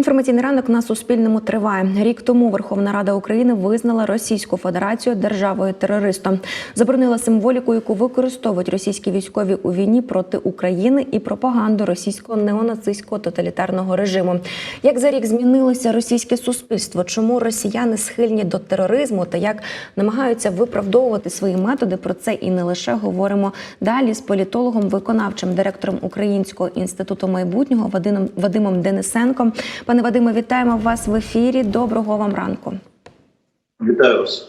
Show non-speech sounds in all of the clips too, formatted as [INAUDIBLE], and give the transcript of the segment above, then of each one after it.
Інформаційний ранок на Суспільному триває. Рік тому Верховна Рада України визнала Російську Федерацію державою терористом, заборонила символіку, яку використовують російські військові у війні проти України і пропаганду російського неонацистського тоталітарного режиму. Як за рік змінилося російське суспільство? Чому росіяни схильні до тероризму та як намагаються виправдовувати свої методи? Про це і не лише говоримо далі з політологом, виконавчим директором Українського інституту майбутнього Вадимом Вадимом Денисенком. Пане Вадиме, вітаємо вас в ефірі. Доброго вам ранку. Вітаю вас.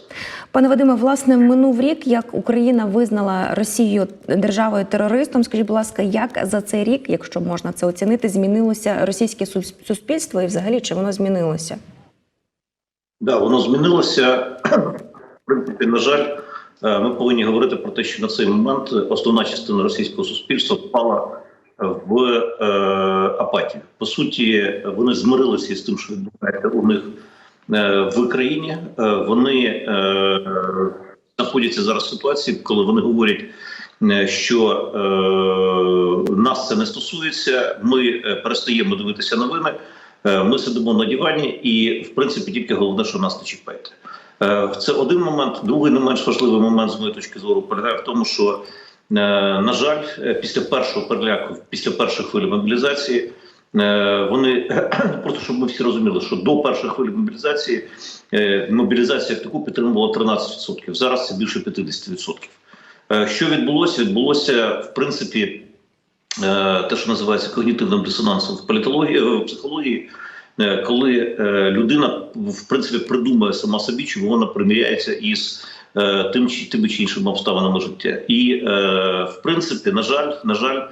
Пане Вадиме, власне, минув рік, як Україна визнала Росію державою терористом. Скажіть, будь ласка, як за цей рік, якщо можна це оцінити, змінилося російське суспільство і взагалі чи воно змінилося? Да, воно змінилося. В принципі, на жаль, е, ми повинні говорити про те, що на цей момент основна частина російського суспільства впала в е, апатію. По суті, вони змирилися з тим, що відбувається у них е, в країні. Е, вони е, знаходяться зараз в ситуації, коли вони говорять. е, Що е, нас це не стосується, ми е, перестаємо дивитися новини. Е, Ми сидимо на дивані, і в принципі тільки головне, що нас не чіпаєте. Е, Це один момент. Другий не менш важливий момент з моєї точки зору полягає в тому, що на жаль, е, після першого переляку, після першої хвилі мобілізації, е, вони [CLEARS THROAT] просто щоб ми всі розуміли, що до першої хвилі мобілізації е, мобілізація як таку підтримувала 13%. Зараз це більше 50%. Е, Що відбулося? Відбулося в принципі е, те, що називається когнітивним дисонансом в політології в психології, е, коли е, людина в принципі придумує сама собі, чому вона приміряється із е, тим чи тими чи іншими обставинами життя. І е, в принципі, на жаль, на жаль.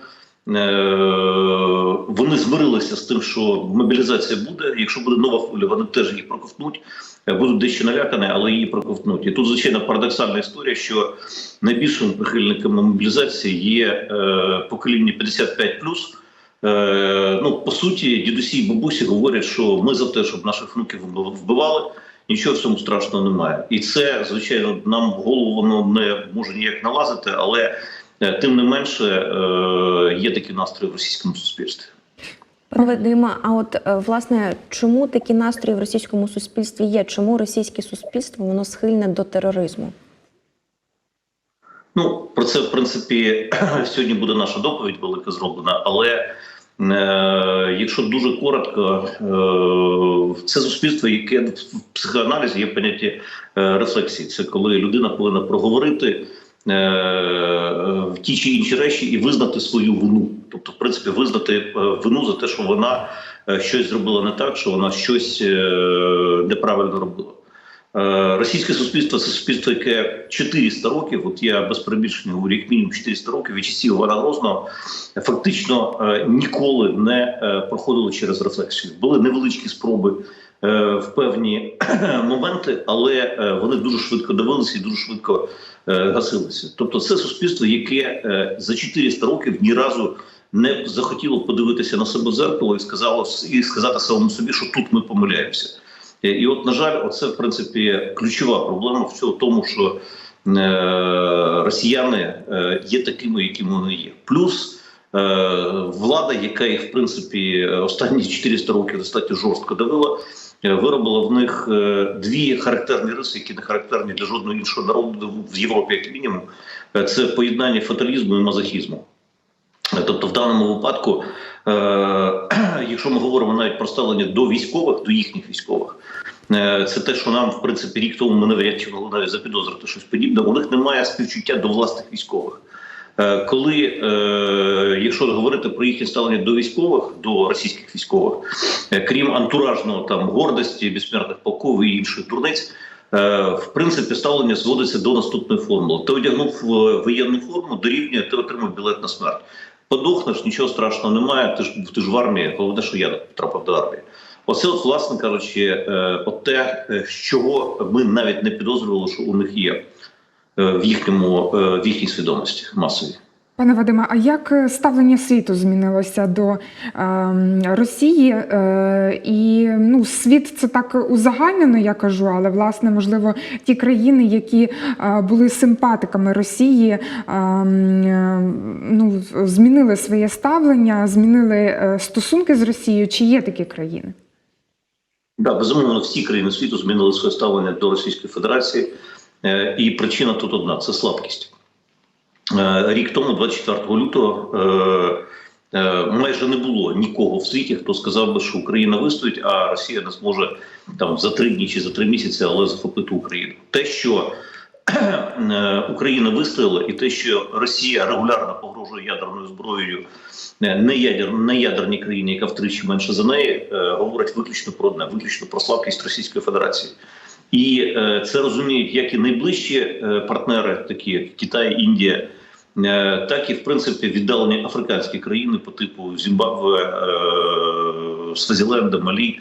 е, Вони змирилися з тим, що мобілізація буде. Якщо буде нова хвиля, вони теж її проковтнуть, е, будуть дещо налякані, але її проковтнуть. І тут звичайно парадоксальна історія, що найбільшими прихильниками мобілізації є е, покоління 55+. Е, ну, по суті, дідусі і бабусі говорять, що ми за те, щоб наших внуків вбивали, нічого в цьому страшного немає. І це, звичайно, нам в голову воно не може ніяк налазити, але е, тим не менше е, є такі настрої в російському суспільстві. Пане Вадиме, а от е, власне, чому такі настрої в російському суспільстві є? Чому російське суспільство воно схильне до тероризму? Ну, про це, в принципі, [CLEARS THROAT] сьогодні буде наша доповідь велика зроблена, але якщо дуже коротко, е, це суспільство, яке в психоаналізі є поняття е, рефлексії. Це коли людина повинна проговорити е, в ті чи інші речі і визнати свою вину. Тобто, в принципі, визнати е, вину за те, що вона е, щось зробила не так, що вона щось е, неправильно робила. Е, Російське суспільство це суспільство, яке 400 років, от я без перебільшення говорю, як мінімум 400 років від часів Івана Грозного, фактично е, ніколи не е, проходило через рефлексію. Були невеличкі спроби в певні [CLEARS THROAT] моменти, але вони дуже швидко дивилися і дуже швидко гасилися. Тобто, це суспільство, яке за 400 років ні разу не захотіло подивитися на себе в зеркало і сказало і сказати самому собі, що тут ми помиляємося. І, от, на жаль, оце в принципі ключова проблема в тому, що е, росіяни е, є такими, якими вони є. Плюс е, влада, яка їх в принципі останні 400 років достатньо жорстко давила, виробила в них дві характерні риси, які не характерні для жодного іншого народу в Європі, як мінімум. Це поєднання фаталізму і мазохізму. Тобто, в даному випадку, е, [CLEARS THROAT] якщо ми говоримо навіть про ставлення до військових, до їхніх військових, е, це те, що нам, в принципі, рік тому ми навряд чи могли навіть запідозрити щось подібне. У них немає співчуття до власних військових. Е, Коли, якщо говорити про їхнє ставлення до військових, до російських військових, крім антуражного там гордості, безсмертних полков і інших дурниць, в принципі, ставлення зводиться до наступної формули. Ти одягнув воєнну форму, дорівнює, ти отримав білет на смерть. Подохнеш, нічого страшного немає. Ти ж ти ж в армії, головне, що я потрапив до армії. Оце, от, власне кажучи, е, от те, е, чого ми навіть не підозрювали, що у них є е, в їхньому в їхній свідомості масовій. Пане Вадиме, а як е, ставлення світу змінилося до е, Росії? Е, і ну, світ це так узагальнено, я кажу, але власне, можливо, ті країни, які е, були симпатиками Росії, е, е, ну, змінили своє ставлення, змінили е, стосунки з Росією. Чи є такі країни? Да, безумовно, всі країни світу змінили своє ставлення до Російської Федерації, Е, і причина тут одна це слабкість. Е, Рік тому, 24 лютого, е, е, майже не було нікого в світі, хто сказав би, що Україна вистоїть, а Росія не зможе там за три дні чи за три місяці, але захопити Україну. Те, що Україна вистояла, і те, що Росія регулярно погрожує ядерною зброєю не ядер, не ядерній країні, яка втричі менше за неї, говорить виключно про одне, виключно про слабкість Російської Федерації. І це розуміють як і найближчі партнери, такі як Китай, Індія, так і в принципі віддалені африканські країни по типу Зімбабве, е, Свазіленда, Малі,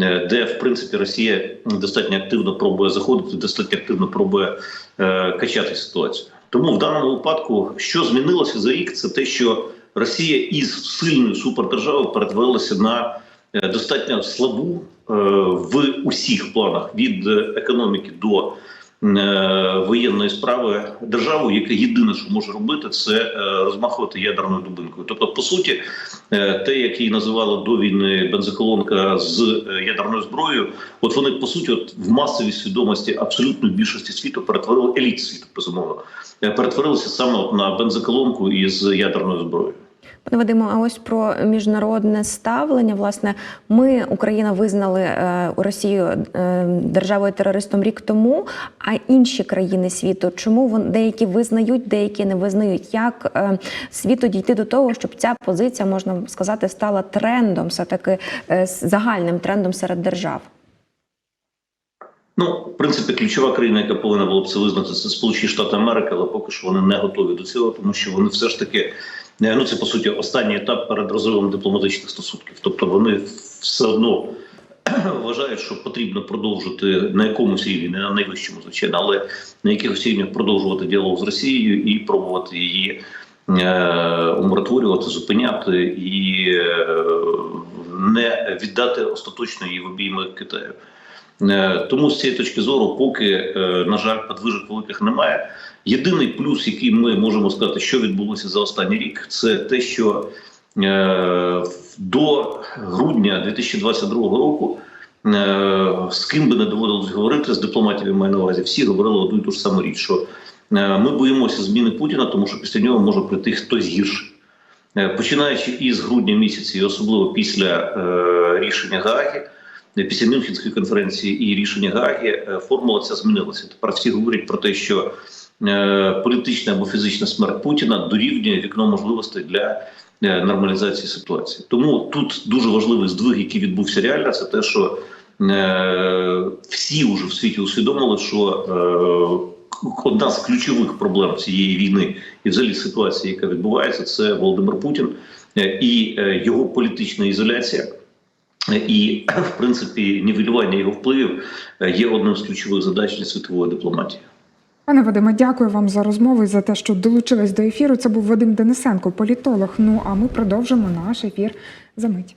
е, де в принципі Росія достатньо активно пробує заходити, достатньо активно пробує е, качати ситуацію. Тому в даному випадку, що змінилося за рік, це те, що Росія із сильної супердержави перетворилася на е, достатньо слабу е, в усіх планах від е, економіки до е, воєнної справи державу, яка єдине, що може робити, це е, розмахувати ядерною дубинкою. Тобто, по суті, е, те, як її називали до війни бензоколонка з е, ядерною зброєю, от вони по суті, от в масовій свідомості абсолютної більшості світу перетворили еліт світу, безумовно, е, перетворилися саме от на бензоколонку із ядерною зброєю. Пане Вадимо, а ось про міжнародне ставлення. Власне, ми, Україна, визнали е, Росію е, державою терористом рік тому. А інші країни світу, чому деякі визнають, деякі не визнають? Як е, світу дійти до того, щоб ця позиція можна сказати стала трендом, все таки загальним трендом серед держав? Ну, в принципі, ключова країна, яка повинна була б це визнати, це Сполучені Штати Америки, але поки що вони не готові до цього, тому що вони все ж таки ну це по суті останній етап перед розривом дипломатичних стосунків. Тобто вони все одно [CLEARS THROAT] вважають, що потрібно продовжити на якомусь рівні, не на найвищому, звичайно, але на якихось рівнях продовжувати діалог з Росією і пробувати її е, умиротворювати, зупиняти і е, не віддати остаточно її в обійми Китаю. Е, Тому з цієї точки зору, поки, е, на жаль, подвижок великих немає. Єдиний плюс, який ми можемо сказати, що відбулося за останній рік, це те, що е, до грудня 2022 року з ким би не доводилось говорити, з дипломатів я маю на увазі, всі говорили одну і ту ж саму річ, що ми боїмося зміни Путіна, тому що після нього може прийти хтось гірший. Починаючи із грудня місяця, і особливо після рішення Гааги, після Мюнхенської конференції і рішення Гааги, е, формула ця змінилася. Тепер всі говорять про те, що е, політична або фізична смерть Путіна дорівнює вікно можливостей для е, нормалізації ситуації. Тому тут дуже важливий здвиг, який відбувся реально, це те, що е, всі вже в світі усвідомили, що е, одна з ключових проблем цієї війни і взагалі ситуації, яка відбувається, це Володимир Путін е, і е, його політична ізоляція. І, [CLEARS THROAT] в принципі, нівелювання його впливів е, є одним з ключових задач для світової дипломатії. Пане Вадиме, дякую вам за розмову і за те, що долучились до ефіру. Це був Вадим Денисенко, політолог. Ну а ми продовжимо наш ефір за мить.